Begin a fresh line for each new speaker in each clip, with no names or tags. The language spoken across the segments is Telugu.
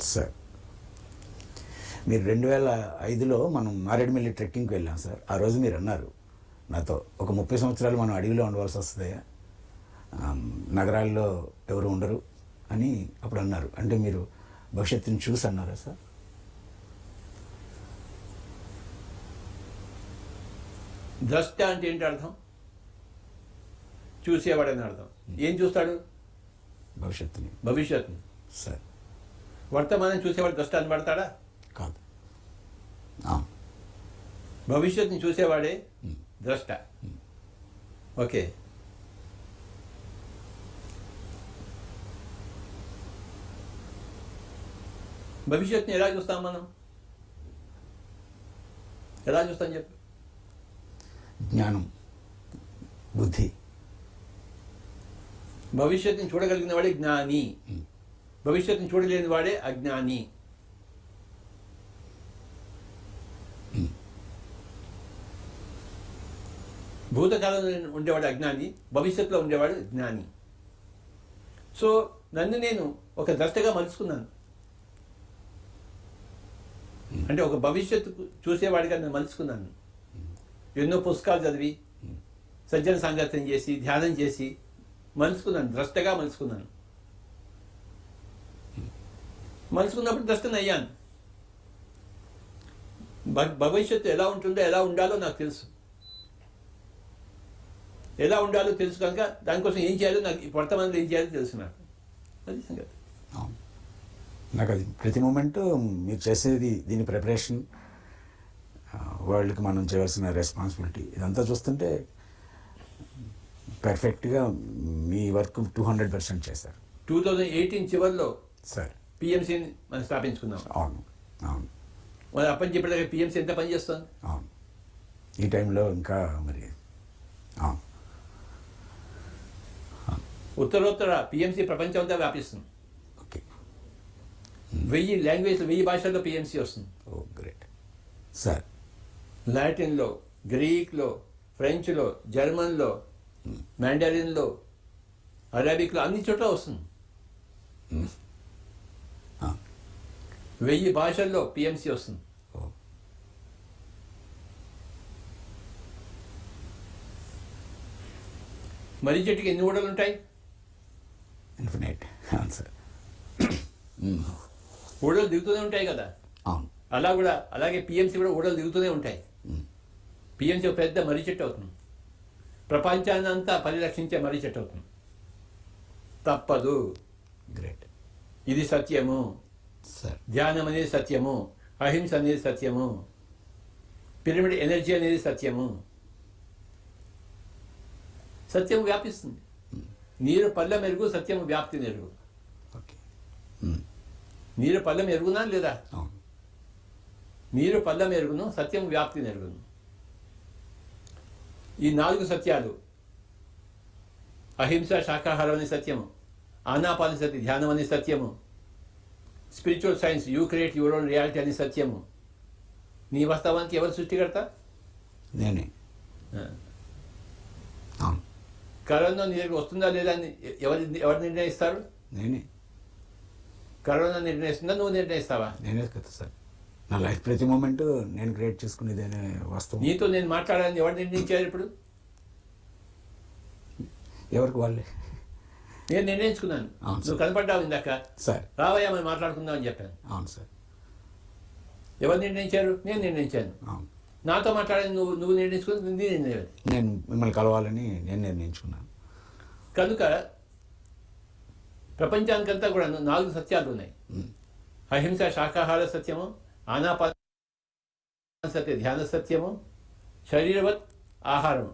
సార్ మీరు రెండు వేల ఐదులో మనం మారేడుమిల్లి ట్రెక్కింగ్కి వెళ్ళాం సార్. ఆ రోజు మీరు అన్నారు నాతో ఒక ముప్పై సంవత్సరాలు మనం అడవిలో ఉండవలసి వస్తుందయ్యా నగరాల్లో ఎవరు ఉండరు అని అప్పుడు అన్నారు. అంటే మీరు భవిష్యత్తుని చూసి అన్నారా సార్?
ద్రష్ట అంటే ఏంటి అర్థం? చూసేవాడని అర్థం. ఏం చూస్తాడు?
భవిష్యత్తుని
భవిష్యత్తును
సార్
వర్తమానం చూసేవాడు ద్రష్ట అని పడతాడా
కాదు అవును
భవిష్యత్తుని చూసేవాడే ద్రష్ట ఓకే భవిష్యత్తుని ఎలా చూస్తాం మనం ఎలా చూస్తాం చెప్పు
జ్ఞానం బుద్ధి
భవిష్యత్తుని చూడగలిగిన వాడే జ్ఞాని. భవిష్యత్తుని చూడలేని వాడే అజ్ఞాని. భూతకాలంలో ఉండేవాడు అజ్ఞాని భవిష్యత్తులో ఉండేవాడు జ్ఞాని. సో నన్ను నేను ఒక ద్రష్టగా మలుచుకున్నాను. అంటే ఒక భవిష్యత్తు చూసేవాడిగా నేను మలుచుకున్నాను. ఎన్నో పుస్తకాలు చదివి సజ్జన సంగతం చేసి ధ్యానం చేసి మలుసుకున్నాను ద్రష్టగా మలుసుకున్నాను మలుసుకున్నప్పుడు ద్రష్టను అయ్యాను భవిష్యత్తు ఎలా ఉంటుందో ఎలా ఉండాలో నాకు తెలుసు. ఎలా ఉండాలో తెలుసు కనుక దానికోసం ఏం చేయాలో నాకు ఈ వర్తమానంలో ఏం చేయాలో తెలుసు నాకు. అది సంగతి.
అవును. నాకు అది ప్రతి మూమెంట్ మీరు చేసేది దీని ప్రిపరేషన్ వరల్డ్కి మనం చేయాల్సిన రెస్పాన్సిబిలిటీ ఇదంతా చూస్తుంటే పర్ఫెక్ట్గా మీ వర్క్ టూ హండ్రెడ్ పర్సెంట్ చేశారు.
టూ థౌజండ్ ఎయిటీన్ చివరిలో
సార్
పిఎంసీని మనం స్థాపించుకున్నాం
అవును. అవును.
మన అప్పని చెప్పేదాకా పిఎంసీ ఎంత పని చేస్తుంది?
అవును. ఈ టైంలో ఇంకా మరి అవును.
ఉత్తరోత్తర పిఎంసీ ప్రపంచం అంతా వ్యాపిస్తుంది.
ఓకే.
వెయ్యి లాంగ్వేజ్ వెయ్యి భాషల్లో పిఎంసీ వస్తుంది.
ఓ గ్రేట్. సార్
లాటిన్లో గ్రీక్లో ఫ్రెంచ్లో జర్మన్లో మ్యాండరిన్లో అరబిక్లో అన్ని చోట్ల వస్తుంది. వెయ్యి భాషల్లో పిఎంసీ వస్తుంది.
ఓ.
మర్రి చెట్టుకి ఎన్ని ఊడలు ఉంటాయి?
ఇన్ఫినైట్ అవును సార్
ఊడలు దిగుతూనే ఉంటాయి కదా.
అవును.
అలా కూడా అలాగే పిఎంసీ కూడా ఊడలు దిగుతూనే ఉంటాయి. పిఎంసీ ఒక పెద్ద మర్రి చెట్టు అవుతుంది. ప్రపంచాన్ని అంతా పరిరక్షించే మర్రి చెట్టు అవుతుంది. తప్పదు.
గ్రేట్
ఇది సత్యము. ధ్యానం అనేది సత్యము. అహింస అనేది సత్యము. పిరమిడ్ ఎనర్జీ అనేది సత్యము. సత్యం వ్యాపిస్తుంది. నీరు పళ్ళ మెరుగు సత్యం వ్యాప్తి మెరుగు
ఓకే మ్,
నీరు పళ్ళ మెరుగునా లేదా? నీరు పళ్ళ మెరుగును సత్యం వ్యాప్తి మెరుగును ఈ నాలుగు సత్యాలు. అహింస శాకాహారం అనే సత్యము. ఆనాపాన సతి ధ్యానం అనే సత్యము. Spiritual science you create your own reality అనే సత్యము. నీ వాస్తవానికి ఎవరు సృష్టికర్త?
నేనే.
కరోనా నీ దగ్గర వస్తుందా లేదా అని ఎవరు ఎవరు నిర్ణయిస్తారు?
నేనే.
కరోనా నిర్ణయిస్తుందా? నువ్వు నిర్ణయిస్తావా?
నేనే కదా సార్. నా లైఫ్ ప్రతి మూమెంట్ నేను క్రియేట్ చేసుకునేదేనే వాస్తవం.
నీతో నేను మాట్లాడాలని ఎవరు నిర్ణయించారు ఇప్పుడు?
ఎవరికి వాళ్ళే?
నేను నిర్ణయించుకున్నాను.
అవును
నువ్వు
సార్.
కనపడ్డావు ఇందాక.
సార్.
రావయ్యా మనం మాట్లాడుకుందాం అని చెప్పాను.
అవును సార్.
ఎవరు నిర్ణయించారు? నేను నిర్ణయించాను.
అవును.
నాతో మాట్లాడని నువ్వు నువ్వు నిర్ణయించుకుని నీ నిర్ణయం
నేను మిమ్మల్ని కలవాలని నేను నిర్ణయించుకున్నాను.
కనుక ప్రపంచానికంతా కూడా నాలుగు సత్యాలు ఉన్నాయి. అహింస శాకాహార సత్యము ఆనాపాన సత్య ధ్యాన సత్యము శరీరవత్ ఆహారము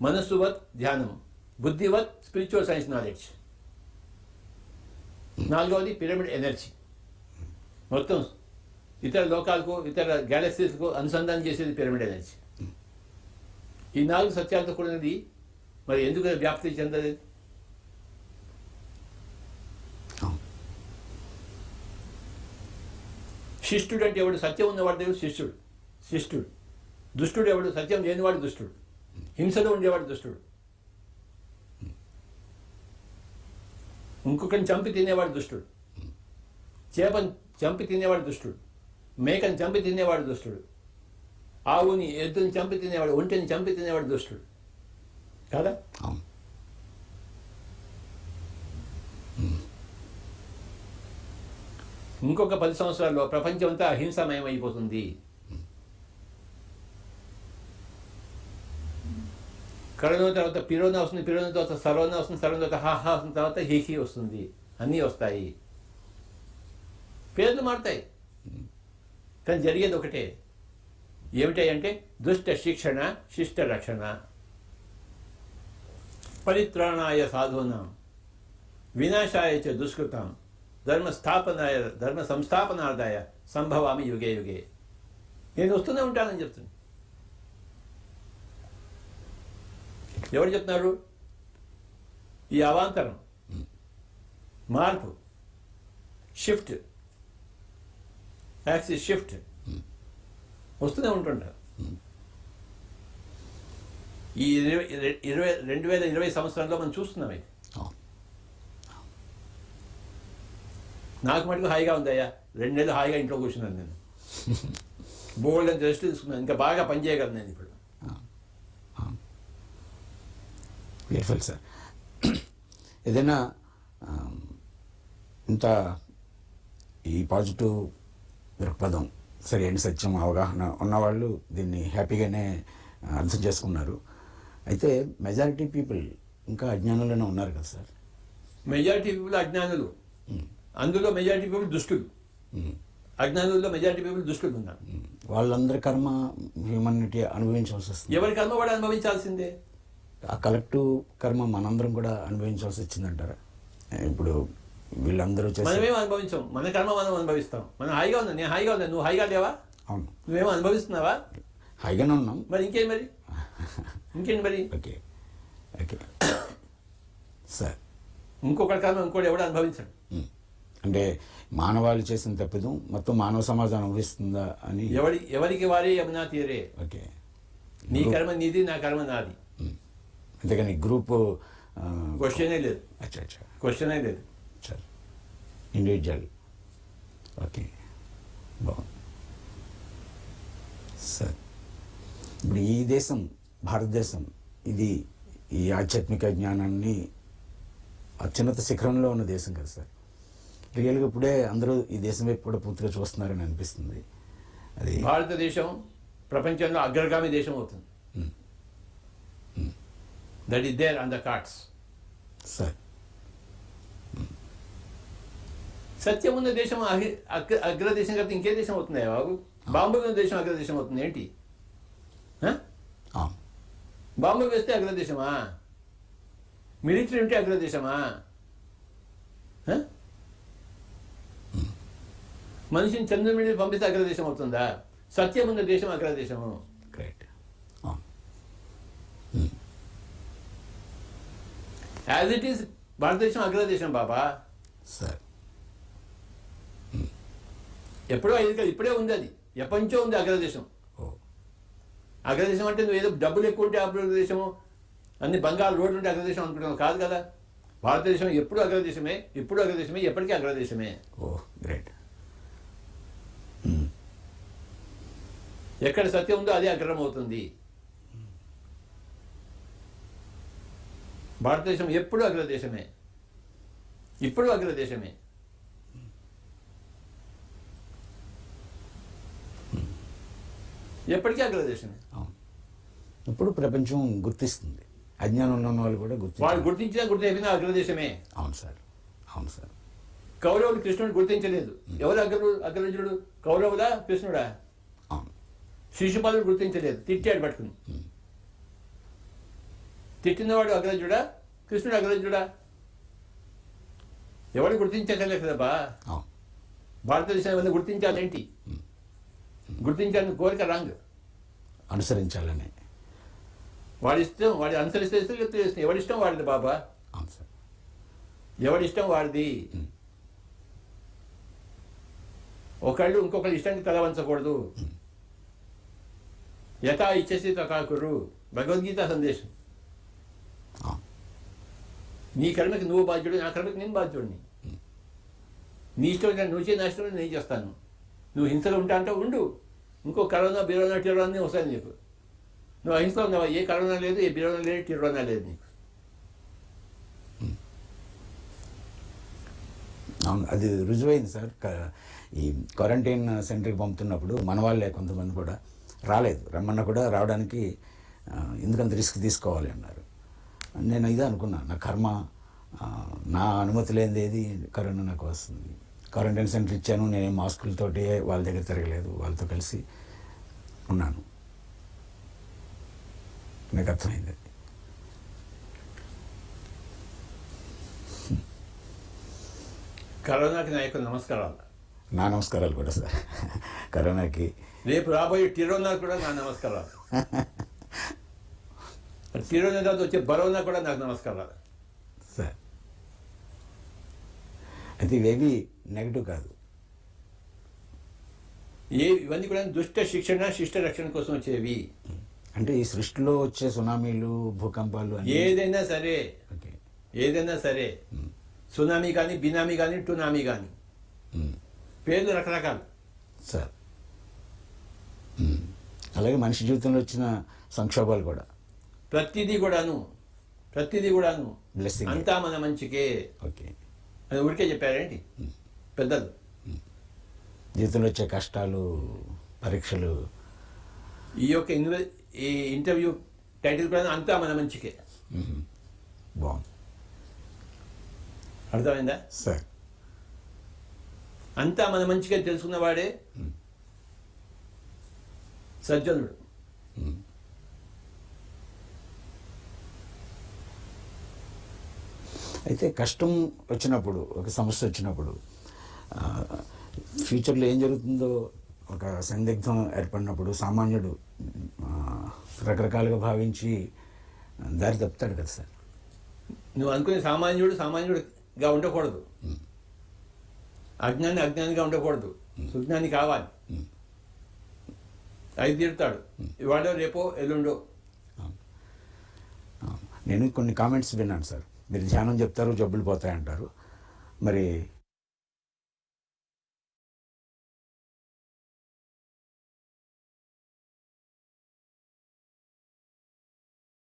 మనస్సువత్ ధ్యానము బుద్ధివత్ స్పిరిచువల్ సైన్స్ నాలెడ్జ్ నాలుగవది పిరమిడ్ ఎనర్జీ మొత్తం ఇతర లోకాలకు ఇతర గ్యాలక్సీస్కు అనుసంధానం చేసేది పిరమిడ్ ఎనర్జీ ఈ నాలుగు సత్యాలతో కూడినది మరి ఎందుకు వ్యాప్తి చెందలేదు? శిష్టుడు అంటే ఎవడు? సత్యం ఉన్నవాడు దేవుడు శిష్యుడు. శిష్టుడు. దుష్టుడు ఎవడు? సత్యం లేనివాడు దుష్టుడు. హింసలో ఉండేవాడు దుష్టుడు. ఇంకొకరిని చంపి తినేవాడు దుష్టుడు. చేపని చంపి తినేవాడు దుష్టుడు. మేకని చంపి తినేవాడు దుష్టుడు. ఆవుని ఎద్దుని చంపి తినేవాడు ఒంటిని చంపి తినేవాడు దుష్టుడు. కదా? ఇంకొక పది సంవత్సరాల్లో ప్రపంచం అంతా అహింసామయం అయిపోతుంది కరోనా తర్వాత పిరోనా వస్తుంది పిరోనా తర్వాత సరోనా వస్తుంది సరోనా తర్వాత హాహా వస్తుంది తర్వాత హీహీ వస్తుంది. అన్నీ వస్తాయి. పేర్లు మారుతాయి. కానీ జరిగేది ఒకటే. ఏమిటాయంటే దుష్ట శిక్షణ శిష్ట రక్షణ. పరిత్రాణాయ సాధూనాం. వినాశాయ చ దుష్కృతం. ధర్మ స్థాపనాయ ధర్మ సంస్థాపనార్థాయ సంభవామి యుగే యుగే. నేను వస్తూనే ఉంటానని చెప్తుంది. ఎవరు చెప్తున్నారు? ఈ అవాంతరం మార్పు షిఫ్ట్ యాక్సిస్ షిఫ్ట్ వస్తూనే ఉంటుంటారు. ఈ ఇరవై ఇరవై రెండు వేల ఇరవై సంవత్సరాల్లో మనం చూస్తున్నాం ఇది. నాకు మటుకు హాయిగా ఉందయ్యా రెండు నెలలు హాయిగా ఇంట్లో కూర్చున్నాను నేను. బోల్డ్ అని రెస్ట్ తీసుకున్నాను. ఇంకా బాగా పని చేయగలను నేను ఇప్పుడు.
బ్యూటిఫుల్ సార్ ఏదైనా ఇంత ఈ పాజిటివ్ దృక్పథం సరైన సత్యం అవగాహన ఉన్నవాళ్ళు దీన్ని హ్యాపీగానే అర్థం చేసుకున్నారు. అయితే మెజారిటీ పీపుల్ ఇంకా అజ్ఞానంలోనే ఉన్నారు కదా సార్
మెజారిటీ పీపుల్ అజ్ఞానులు. అందులో మెజారిటీ పీపుల్ దుష్టులు. అజ్ఞానుల్లో మెజారిటీ పీపుల్ దుష్టులు ఉన్నారు.
వాళ్ళందరి కర్మ హ్యూమనిటీ అనుభవించాల్సి వస్తుంది.
ఎవరి కర్మ వాడు అనుభవించాల్సిందే?
ఆ కలెక్టివ్ కర్మ మనందరం కూడా అనుభవించాల్సి వచ్చిందంటారా? ఇప్పుడు వీళ్ళందరూ
మనమేం అనుభవించాం. మన కర్మ మనం అనుభవిస్తాం. మనం హాయిగా ఉన్నా. నేను హాయిగా ఉన్నా. నువ్వు హాయిగా లేవా?
అవును.
నువ్వేమో అనుభవిస్తున్నావా?
హాయిగానే ఉన్నాం.
మరి ఇంకేం మరి? ఇంకేంటి మరి?
ఓకే. ఓకే. సార్.
ఇంకొకటి కర్మ ఇంకోటి ఎవడు అనుభవించడు.
అంటే మానవాళి చేసిన తప్పిదం మొత్తం మానవ సమాజం అనుభవిస్తుందా అని
ఎవడి ఎవరికి వారే యమునా తీరే.
ఓకే.
నీ కర్మ నీది నా కర్మ నాది.
ఉమ్. అంతేగాని గ్రూప్
క్వశ్చనే లేదు.
అచ్చా అచ్చా.
క్వశ్చనే లేదు.
సార్. Individual okay. బాగుంది. సార్. ఇప్పుడు ఈ దేశం భారతదేశం ఇది ఈ ఆధ్యాత్మిక జ్ఞానాన్ని అత్యున్నత శిఖరంలో ఉన్న దేశం కదా సార్. రియల్గా ఇప్పుడే అందరూ ఈ దేశం వైపు కూడా పూర్తిగా చూస్తున్నారని అనిపిస్తుంది. అది
భారతదేశం ప్రపంచంలో అగ్రగామి దేశం అవుతుంది. That is there on the cards
sir.
సత్యం ఉన్న దేశం అగ్ర అగ్రదేశం కాబట్టి ఇంకే దేశం అవుతుంది బాబు. బాంబు ఉన్న దేశం అగ్రదేశం అవుతుంది. ఏంటి? బాంబు వేస్తే అగ్రదేశమా? మిలిటరీ ఉంటే అగ్రదేశమా ఆ? మనిషిని చంద్రుడి మీద పంపిస్తే అగ్రదేశం అవుతుందా? సత్యం ఉన్న దేశం అగ్రదేశము.
గ్రేట్ అవును.
యాజ్ ఇట్ ఈస్ భారతదేశం అగ్రదేశం బాబా.
సార్
ఎప్పుడో అయింది కదా ఇప్పుడే ఉంది అది. ఎప్పటి నుంచో ఉంది అగ్రదేశం.
ఓ.
అగ్రదేశం అంటే నువ్వు ఏదో డబ్బులు ఎక్కువ ఉంటే అగ్రదేశము అన్ని బంగారు రోడ్లు ఉంటే అగ్రదేశం అనుకుంటున్నావు. కాదు కదా. భారతదేశం ఎప్పుడు అగ్రదేశమే ఇప్పుడు అగ్రదేశమే ఎప్పటికీ అగ్రదేశమే.
ఓ గ్రేట్
ఎక్కడ సత్యం ఉందో అదే అగ్రం అవుతుంది భారతదేశం ఎప్పుడు అగ్రదేశమే. ఇప్పుడు అగ్రదేశమే. ఎప్పటికీ అగ్రదేశమే.
అవును. ఇప్పుడు ప్రపంచం గుర్తిస్తుంది. అజ్ఞానం ఉన్న వాళ్ళు కూడా
వాడు
గుర్తించారు
గుర్తించినా గుర్తించినా అగ్రదేశమే.
అవును సార్. అవును సార్.
కౌరవులు కృష్ణుడు గుర్తించలేదు. ఎవరు అగ్రుడు అగ్రజుడు? కౌరవులా కృష్ణుడా? శిశుపాలుడు గుర్తించలేదు. తిట్టాడు పట్టుకుని తిట్టినవాడు అగ్రజుడా? కృష్ణుడు అగ్రజుడా? ఎవడు గుర్తించగలే కదబ్బా?
అవును.
భారతదేశం ఏమైనా గుర్తించాలేంటి గుర్తించాలని కోరిక రాంగ్.
అనుసరించాలని.
వాడి ఇష్టం వాడి అనుసరిస్తే చెప్తే ఇష్టం ఎవడిష్టం వాడిది బాబా? ఎవడిష్టం వాడిది? ఒకళ్ళు ఇంకొకళ్ళు ఇష్టానికి తల వంచకూడదు. యథా ఇచ్చేసి తకాకురు భగవద్గీత సందేశం. నీ కర్మకి నువ్వు బాధ్యుడు నా కర్మకి నేను బాధ్యుడిని. నీ ఇష్టం నువ్వు చేయి నా ఇష్టం నేను చేస్తాను. నువ్వు హింసలో ఉంటా అంటే ఉండు. ఇంకో కరోనా బిరోనా టిరోనా వస్తాయి నీకు. నువ్వు అహింసలో ఉన్నావా? ఏ కరోనా లేదు ఏ బిరోనా లేదు టిరోనా లేదు నీకు.
అవును అది రుజువైంది సార్. ఈ క్వారంటైన్ సెంటర్కి పంపుతున్నప్పుడు మన వాళ్ళే కొంతమంది కూడా రాలేదు. రమ్మన్నా కూడా రావడానికి ఎందుకంత రిస్క్ తీసుకోవాలి అన్నారు. నేను ఇదే అనుకున్నా నా కర్మ నా అనుమతి లేనిది ఏది కరోనా నాకు వస్తుంది. క్వారంటైన్ సెంటర్ ఇచ్చాను నేను మాస్కులతోటి వాళ్ళ దగ్గర తిరగలేదు వాళ్ళతో కలిసి ఉన్నాను. నాకు అర్థమైంది అది.
కరోనాకి నా యొక్క నమస్కారాలు.
నా నమస్కారాలు కూడా సార్. కరోనాకి.
రేపు రాబోయే టిరోనా కూడా నా నమస్కారాలు. టిరోనా తర్వాత వచ్చే బరోనా కూడా నాకు నమస్కారాలు.
సార్. అయితే ఇవేవి నెగిటివ్ కాదు.
ఏ ఇవన్నీ కూడా దుష్ట శిక్షణ శిష్ట రక్షణ కోసం వచ్చేవి.
అంటే ఈ సృష్టిలో వచ్చే సునామీలు భూకంపాలు
ఏదైనా సరే. ఏదైనా సరే. సునామీ కానీ బినామీ కానీ టునామీ కానీ. పేర్లు రకరకాలు.
సార్. అలాగే మనిషి జీవితంలో వచ్చిన సంక్షోభాలు కూడా.
ప్రతిదీ కూడాను ప్రతిదీ కూడాను.
Blessing.
అంతా మన మంచికే.
ఓకే.
అని ఊరికే చెప్పారేంటి పెద్దలు.
జీవితంలో వచ్చే కష్టాలు పరీక్షలు.
ఈ యొక్క ఇన్వె ఈ ఇంటర్వ్యూ టైటిల్ కూడా అంతా మన మంచికే.
బాగుంది.
అర్థమైందా?
సార్.
అంతా మన మంచిగా తెలుసుకున్నవాడే సజ్జనుడు.
అయితే కష్టం వచ్చినప్పుడు ఒక సమస్య వచ్చినప్పుడు ఫ్యూచర్లో ఏం జరుగుతుందో ఒక సందిగ్ధం ఏర్పడినప్పుడు సామాన్యుడు రకరకాలుగా భావించి దారి తప్పుతాడు కదా సార్.
నువ్వు అనుకునే సామాన్యుడు సామాన్యుడిగా ఉండకూడదు. అజ్ఞాని అజ్ఞానిగా ఉండకూడదు. సుజ్ఞాని కావాలి. ఐదు తీరుతాడు ఇవాళ రేపో ఎల్లుండో.
నేను కొన్ని కామెంట్స్ విన్నాను సార్. మీరు ధ్యానం చెప్తారు జబ్బులు పోతాయంటారు. మరి